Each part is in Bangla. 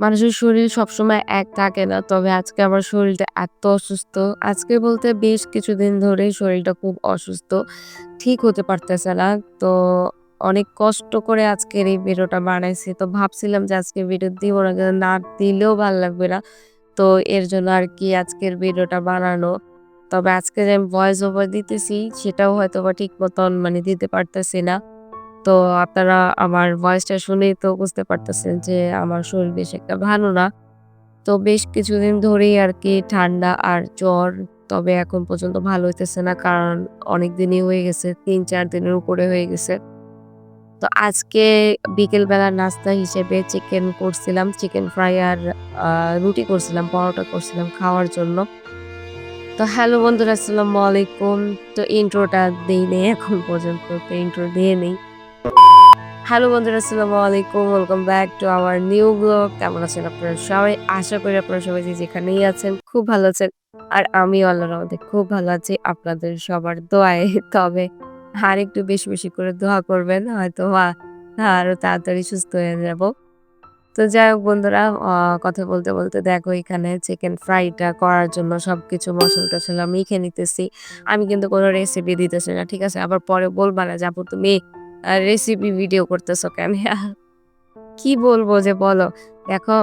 মানুষের শরীর সবসময় এক থাকে না। তবে আজকে আমার শরীরটা এত অসুস্থ। আজকে বলতে বেশ কিছুদিন ধরেই শরীরটা খুব অসুস্থ। ঠিক হতে পারতেছে না। তো অনেক কষ্ট করে আজকের এই ভিডিওটা বানাইছি। তো ভাবছিলাম যে আজকে ভিডিও দিব না। না দিলেও ভালো লাগবে না। তো এর জন্য আর কি আজকের ভিডিওটা বানানো। তবে আজকে যে আমি ভয়েস ওভার দিতেছি, সেটাও হয়তো বা ঠিক মতন মানে দিতে পারতেছি না। তো আপনারা আমার ভয়েসটা শুনেই তো বুঝতে পারতেছেন যে আমার শরীর বেশ একটা ভালো না। তো বেশ কিছুদিন ধরেই আর কি ঠান্ডা আর জ্বর। তবে এখন পর্যন্ত ভালো হইতেছে না। কারণ অনেক দিনই হয়ে গেছে। ৩-৪ দিনের উপরে হয়ে গেছে। তো আজকে বিকেলবেলা নাস্তা হিসেবে চিকেন করছিলাম। চিকেন ফ্রাই আর রুটি করছিলাম, পরোটা করছিলাম খাওয়ার জন্য। তো হ্যালো বন্ধুরা আসসালামু আলাইকুম। তো ইন্ট্রোটা দেই নাই এখন পর্যন্ত। তো ইন্ট্রো দিয়ে নেই। হ্যালো বন্ধুরা আসসালামু আলাইকুম। Welcome back to our new blog. কেমন আছেন আপনারা সবাই? আশা করি আপনারা সবাই যে যেখানেই আছেন খুব ভালো আছেন। আর আমিও আল্লাহর রহমতে খুব ভালো আছি আপনাদের সবার দোয়ায়। তবে আর একটু বেশি, বেশি করে দোয়া করবেন। হয়তোবা আরও তাড়াতাড়ি সুস্থ হয়ে যাব। তো যাই হোক বন্ধুরা কথা বলতে, বলতে দেখো এখানে চিকেন ফ্রাইটা করার জন্য সবকিছু মসলা-টসলা মেখে নিতেছি। আমি কিন্তু কোনো রেসিপি দিতেছি না। ঠিক আছে? আবার পরে বলবা না যাব তুমি রেসিপি ভিডিও করতেছো কেন? কি বলব যে বলো? দেখো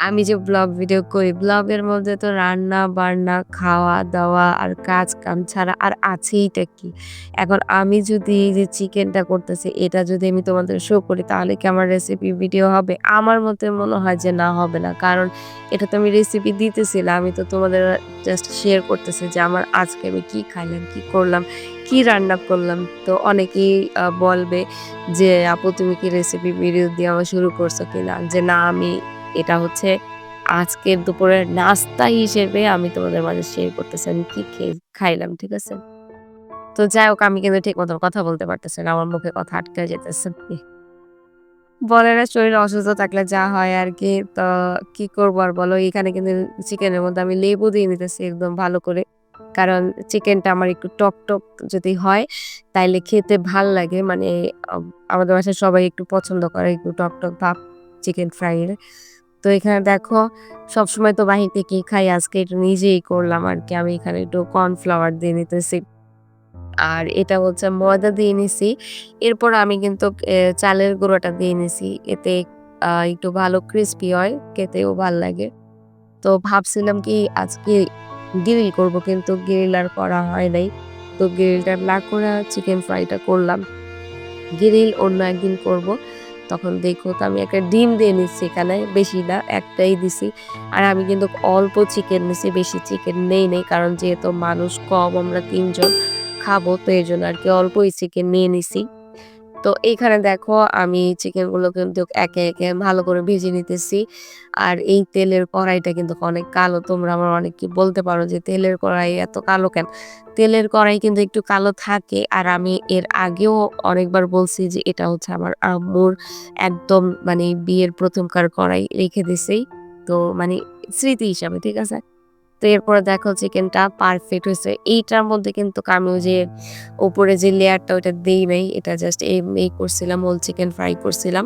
আমি যে ব্লগ ভিডিও করি, ব্লগের মধ্যে তো রান্না-বান্না, খাওয়া-দাওয়া আর কাজ-কাম ছাড়া আর আছেইটা কি? এখন আমি যদি যে চিকেনটা করতেছি এটা যদি আমি তোমাদের শো করি তাহলে কি আমার রেসিপি ভিডিও হবে? আমার মতে মনে হয় যে না হবে না। কারণ এটা তো আমি রেসিপি দিতেছিলাম আমি তো তোমাদের জাস্ট শেয়ার করতেছি যে আমার আজকে আমি কি খাইলাম, কি করলাম, কি রান্না করলাম। তো অনেকেই বলবে যে আপু তুমি কি রেসিপি ভিডিও দিয়ে আমার শুরু করছ কিনা? যে না আমি এটা হচ্ছে আজকের দুপুরের নাস্তা হিসেবে আমি তোমাদের মাঝে শেয়ার করতেছি আমি কি খেয়ে খাইলাম। ঠিক আছে? তো যাই হোক আমি কিন্তু ঠিক মতন কথা বলতে পারতেছি না। আমার মুখে কথা আটকে যাইতেছে। বলে না শরীর অসুস্থ থাকলে যা হয় আর কি তো কি করব আর বলো? এখানে কিন্তু চিকেনের মধ্যে আমি লেবু দিয়ে নিতেছি একদম ভালো করে। কারণ চিকেনটা আমার একটু টক, টক যদি হয় তাইলে খেতে ভালো লাগে। মানে আমাদের বাসায় সবাই একটু পছন্দ করে একটু টক, টক ভাব চিকেন ফ্রাই এর। তো এখানে দেখো, সবসময় তো বাহির থেকেই খাই। আজকে একটু নিজেই করলাম আর কি আমি এখানে একটু কর্নফ্লাওয়ার দিয়ে নিতেছি। আর এটা হচ্ছে ময়দা দিয়ে নিছি। এরপর আমি কিন্তু চালের গুঁড়োটা দিয়ে নিছি। এতে একটু ভালো ক্রিসপি হয়। খেতেও ভালো লাগে। তো ভাবছিলাম কি, আজকে গ্রিল করব, কিন্তু গ্রিল আর করা হয় নাই। তো গ্রিলটা না করে চিকেন ফ্রাইটা করলাম। গ্রিল অন্য একদিন করব। তখন দেখো তো আমি একটা ডিম দিয়ে নিচ্ছি এখানে। বেশি না, একটাই দিছি। আর আমি কিন্তু অল্প চিকেন নিছি। বেশি চিকেন নেই নেই কারণ যেহেতু মানুষ কম আমরা তিনজন খাব। তো এই জন্য আর কি অল্পই চিকেন নিয়ে নিছি। তো এখানে দেখো আমি চিকেনগুলো কিন্তু একে, একে ভালো করে ভেজে নিতেছি। আর এই তেলের কড়াইটা কিন্তু অনেক কালো। তোমরা আবার অনেকে বলতে পারো যে তেলের কড়াই এত কালো কেন? তেলের কড়াই কিন্তু একটু কালো থাকে। আর আমি এর আগেও অনেকবার বলছি যে এটা হচ্ছে আমার আম্মুর একদম মানে বিয়ের প্রথমকার কড়াই রেখে দিছি। তো মানে স্মৃতি হিসাবে। ঠিক আছে? তো এরপরে দেখো চিকেনটা পারফেক্ট হয়েছে এইটার মধ্যে কিন্তু আমি যে উপরে যে লেয়ারটা ওইটা দেই নাই। এটা জাস্ট এই করছিলাম হোল চিকেন ফ্রাই করছিলাম।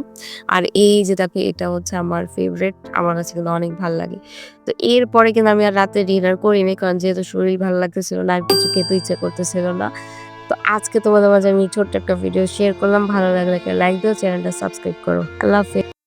আর এই যে দেখো এটা হচ্ছে আমার ফেভারিট। আমার কাছে কিন্তু অনেক ভালো লাগে। তো এরপরে কিন্তু আমি আর রাতে ডিনার করিনি। কারণ যেহেতু শরীর ভালো লাগতেছিল না আর কিছু খেতে ইচ্ছে করতেছিল না। তো আজকে তোমাদের মাঝে আমি ছোট্ট একটা ভিডিও শেয়ার করলাম। ভালো লাগলে লাইক দিও, চ্যানেলটা সাবস্ক্রাইব করো। আল্লাহ হাফেজ।